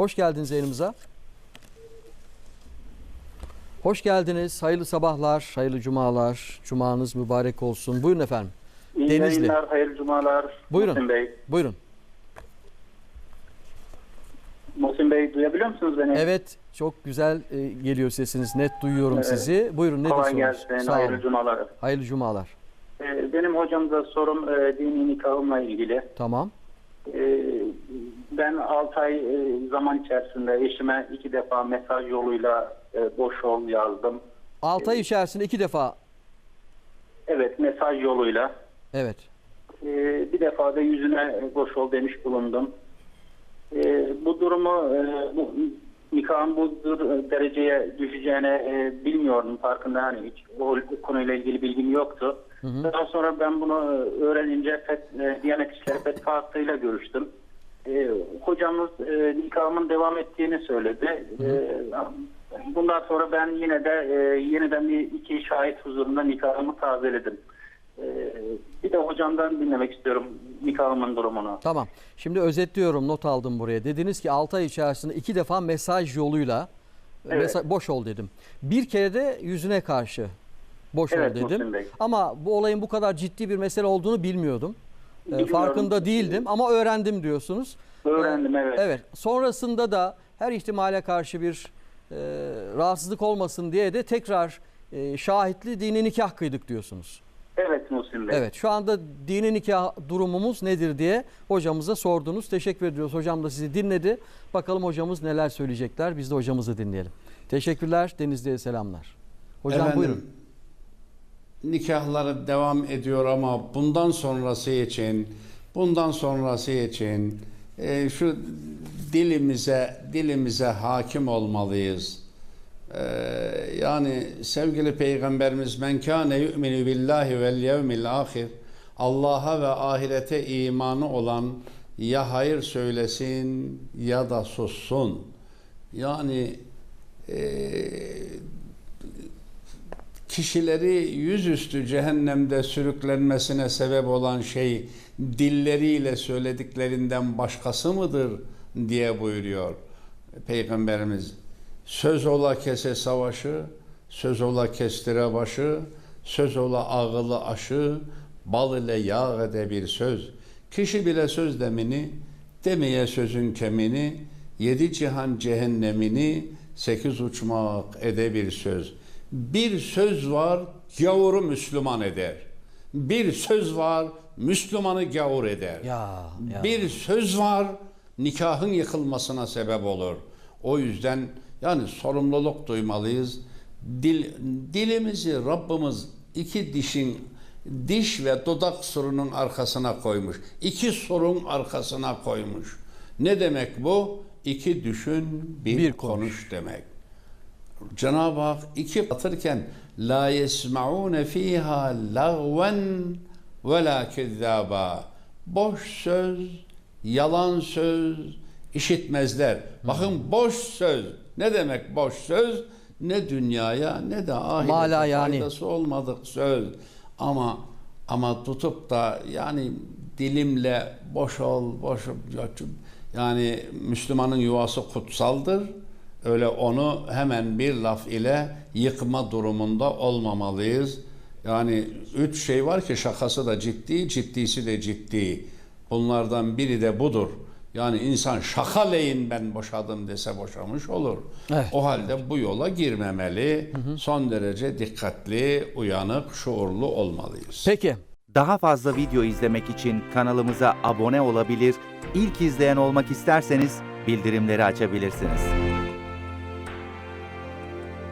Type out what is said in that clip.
Hoş geldiniz yayınımıza. Hoş geldiniz. Hayırlı sabahlar, hayırlı cumalar. Cumanız mübarek olsun. Buyurun efendim. İyi Denizli. yayınlar, hayırlı cumalar. Buyurun. Muhsin Bey. Buyurun. Muhsin Bey duyabiliyor musunuz beni? Evet, çok güzel e, geliyor sesiniz. Net duyuyorum Evet. sizi. Buyurun ne Kolay diyorsunuz? gelsin, Sağ hayırlı olun. cumalar. Hayırlı cumalar. Ee, benim hocamıza sorum e, dini nikahımla ilgili. Tamam. Ee, ben 6 ay e, zaman içerisinde eşime iki defa mesaj yoluyla e, boş ol yazdım. 6 ay içerisinde iki defa. Evet, mesaj yoluyla. Evet. Bir defa da yüzüne e, boş ol demiş bulundum. Bu durumu, e, bu, nikahın bu dereceye düşeceğine e, bilmiyordum. Farkında hani hiç o, konuyla ilgili bilgim yoktu. Daha sonra ben bunu e, öğrenince fet, e, Diyanet İşleri Hattı'yla görüştüm. E, hocamız e, nikahımın devam ettiğini söyledi. E, bundan sonra ben yine de e, yeniden bir iki şahit huzurunda nikahımı tazeledim. E, bir de hocamdan dinlemek istiyorum nikahımın durumunu. Tamam. Şimdi özetliyorum. Not aldım buraya. Dediniz ki 6 ay içerisinde iki defa mesaj yoluyla e, Evet. mesa- boş ol dedim. Bir kere de yüzüne karşı boş Evet, ol dedim. Ama bu olayın bu kadar ciddi bir mesele olduğunu bilmiyordum. E, Bilmiyorum. Farkında değildim ama öğrendim diyorsunuz. Öğrendim evet. Evet. Sonrasında da her ihtimale karşı bir e, rahatsızlık olmasın diye de tekrar e, şahitli dini nikah kıydık diyorsunuz. Evet Muhsin Bey. Evet. Şu anda dini nikah durumumuz nedir diye hocamıza sordunuz. Teşekkür ediyoruz. Hocam da sizi dinledi. Bakalım hocamız neler söyleyecekler. Biz de hocamızı dinleyelim. Teşekkürler. Denizli'ye selamlar. Hocam Efendim, buyurun. Nikahları devam ediyor ama bundan sonrası için, bundan sonrası için e, şu dilimize dilimize hakim olmalıyız. E, yani sevgili Peygamberimiz men kâne yu'minu billahi vel yevmil ahir Allah'a ve ahirete imanı olan ya hayır söylesin ya da sussun. Yani eee kişileri yüzüstü cehennemde sürüklenmesine sebep olan şey dilleriyle söylediklerinden başkası mıdır diye buyuruyor Peygamberimiz. Söz ola kese savaşı, söz ola kestire başı, söz ola ağılı aşı, bal ile yağ ede bir söz. Kişi bile söz demini, demeye sözün kemini, yedi cihan cehennemini, sekiz uçmak ede bir söz. Bir söz var, gavuru Müslüman eder. Bir söz var, Müslümanı gavur eder. Ya, ya. Bir söz var, nikahın yıkılmasına sebep olur. O yüzden yani sorumluluk duymalıyız. Dil, dilimizi Rabbimiz iki dişin diş ve dudak sorunun arkasına koymuş. İki sorun arkasına koymuş. Ne demek bu? İki düşün, bir, Bir konuş. konuş. demek. Cenab-ı Hak iki atırken la yesmaun fiha lagven ve la kezzaba. Boş söz, yalan söz işitmezler. Bakın boş söz. Ne demek boş söz? Ne dünyaya ne de ahirete Mala yani. faydası olmadık söz. Ama ama tutup da yani dilimle boş ol, boş ol. Yani Müslümanın yuvası kutsaldır. Öyle onu hemen bir laf ile yıkma durumunda olmamalıyız. Yani üç şey var ki şakası da ciddi, ciddisi de ciddi. Bunlardan biri de budur. Yani insan şakaleyin ben boşadım dese boşamış olur. Evet. O halde bu yola girmemeli. Son derece dikkatli, uyanık, şuurlu olmalıyız. Peki. Daha fazla video izlemek için kanalımıza abone olabilir, ilk izleyen olmak isterseniz bildirimleri açabilirsiniz.